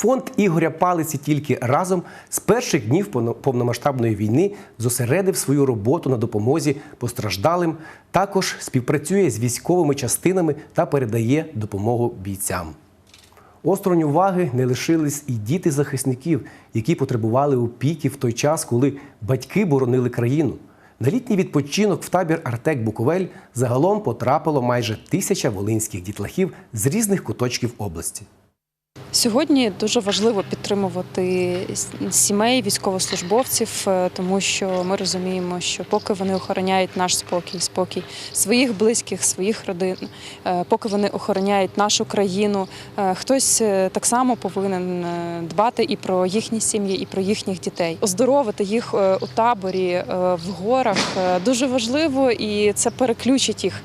Фонд Ігоря Палиці тільки разом з перших днів повномасштабної війни зосередив свою роботу на допомозі постраждалим. Також співпрацює з військовими частинами та передає допомогу бійцям. Осторонь уваги не лишились і діти захисників, які потребували опіки в той час, коли батьки боронили країну. На літній відпочинок в табір Артек Буковель загалом потрапило майже тисяча волинських дітлахів з різних куточків області. Сьогодні дуже важливо підтримувати сімей військовослужбовців, е, тому що ми розуміємо, що поки вони охороняють наш спокій, спокій своїх близьких, своїх родин, е, поки вони охороняють нашу країну, е, хтось так само повинен дбати і про їхні сім'ї, і про їхніх дітей. Оздоровити їх у таборі в горах дуже важливо, і це переключить їх.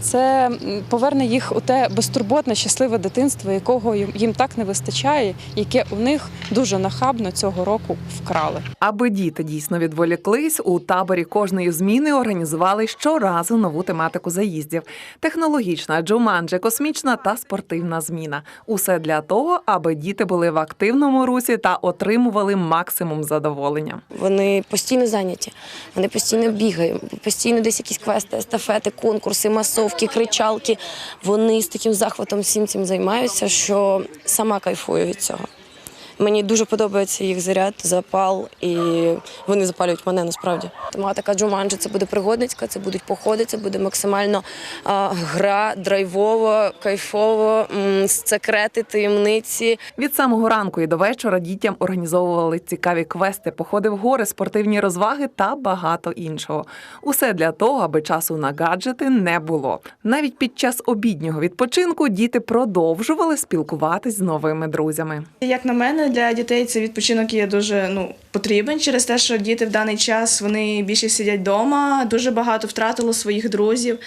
Це поверне їх у те безтурботне, щасливе дитинство, якого їм їм так не вистачає, яке у них дуже нахабно цього року вкрали. Аби діти дійсно відволіклись, у таборі кожної зміни організували щоразу нову тематику заїздів: технологічна, джуманджи, космічна та спортивна зміна. Усе для того, аби діти були в активному русі та отримували максимум задоволення. Вони постійно зайняті, вони постійно бігають, постійно десь якісь квести, естафети, конкурси, масовки, кричалки. Вони з таким захватом всім цим займаються, що сама кайфую від цього. Мені дуже подобається їх заряд, запал, і вони запалюють мене насправді. Тематика Джуманджі це буде пригодницька, це будуть походи, це буде максимально а, гра, драйвово, кайфово, м, секрети, таємниці. Від самого ранку і до вечора дітям організовували цікаві квести, походи в гори, спортивні розваги та багато іншого. Усе для того, аби часу на гаджети не було. Навіть під час обіднього відпочинку діти продовжували спілкуватись з новими друзями. Як на мене, для дітей цей відпочинок є дуже ну потрібен через те, що діти в даний час вони більше сидять вдома, дуже багато втратило своїх друзів,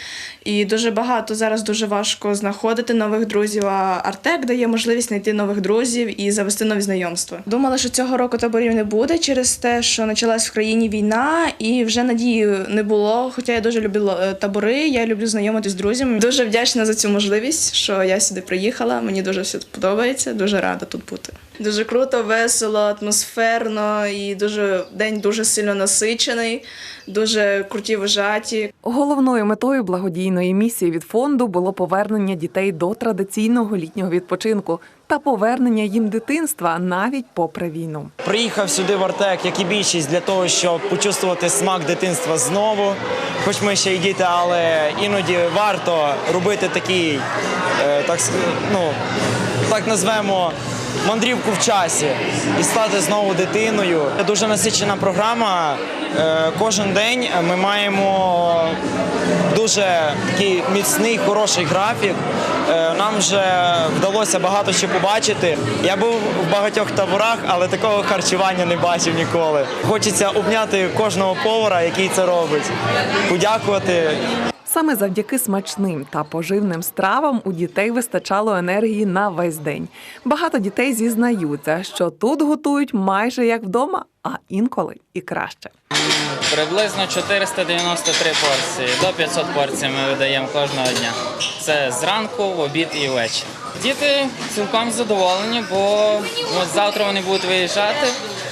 і дуже багато зараз дуже важко знаходити нових друзів. А Артек дає можливість знайти нових друзів і завести нові знайомства. Думала, що цього року таборів не буде через те, що почалась в країні війна, і вже надії не було. Хоча я дуже любила е, табори, я люблю знайомитись з друзями. Дуже вдячна за цю можливість, що я сюди приїхала. Мені дуже все подобається. Дуже рада тут бути. Дуже круто, весело, атмосферно і дуже день дуже сильно насичений, дуже круті вожаті. Головною метою благодійної місії від фонду було повернення дітей до традиційного літнього відпочинку та повернення їм дитинства навіть попри війну. Приїхав сюди в Артек, як і більшість, для того, щоб почувствувати смак дитинства знову. Хоч ми ще й діти, але іноді варто робити такий, е, так, ну, так назвемо, мандрівку в часі і стати знову дитиною. Це Дуже насичена програма. Е, Кожен день ми маємо дуже такий міцний, хороший графік. Е, Нам вже вдалося багато що побачити. Я був в багатьох таборах, але такого харчування не бачив ніколи. Хочеться обняти кожного повара, який це робить, подякувати Саме завдяки смачним та поживним стравам у дітей вистачало енергії на весь день. Багато дітей зізнаються, що тут готують майже як вдома, а інколи і краще. Приблизно 493 порції. До 500 порцій ми видаємо кожного дня. Це зранку, в обід і ввечері. Діти цілком задоволені, бо от завтра вони будуть виїжджати.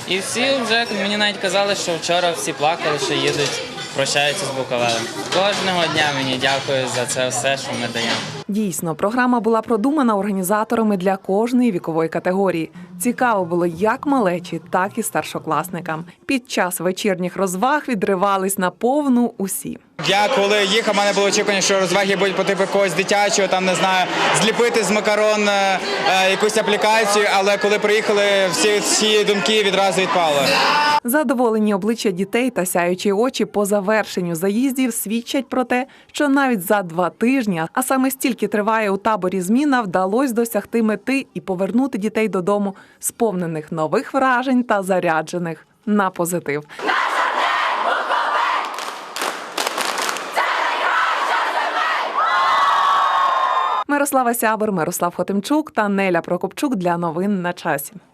І всі вже мені навіть казали, що вчора всі плакали, що їдуть, прощаються з Буковелем. Кожного дня мені дякую за це все, що ми даємо. Дійсно, програма була продумана організаторами для кожної вікової категорії. Цікаво було як малечі, так і старшокласникам. Під час вечірніх розваг відривались на повну усі. Я коли їхав, в мене було очікування, що розваги будуть по типу якогось дитячого, там не знаю, зліпити з макарон е, е, якусь аплікацію, але коли приїхали, всі всі думки відразу відпали. Задоволені обличчя дітей та сяючі очі по завершенню заїздів свідчать про те, що навіть за два тижні, а саме стільки триває у таборі зміна, вдалося досягти мети і повернути дітей додому, сповнених нових вражень та заряджених на позитив. Мирослава Сябер, Мирослав Хотимчук та Неля Прокопчук для новин на часі.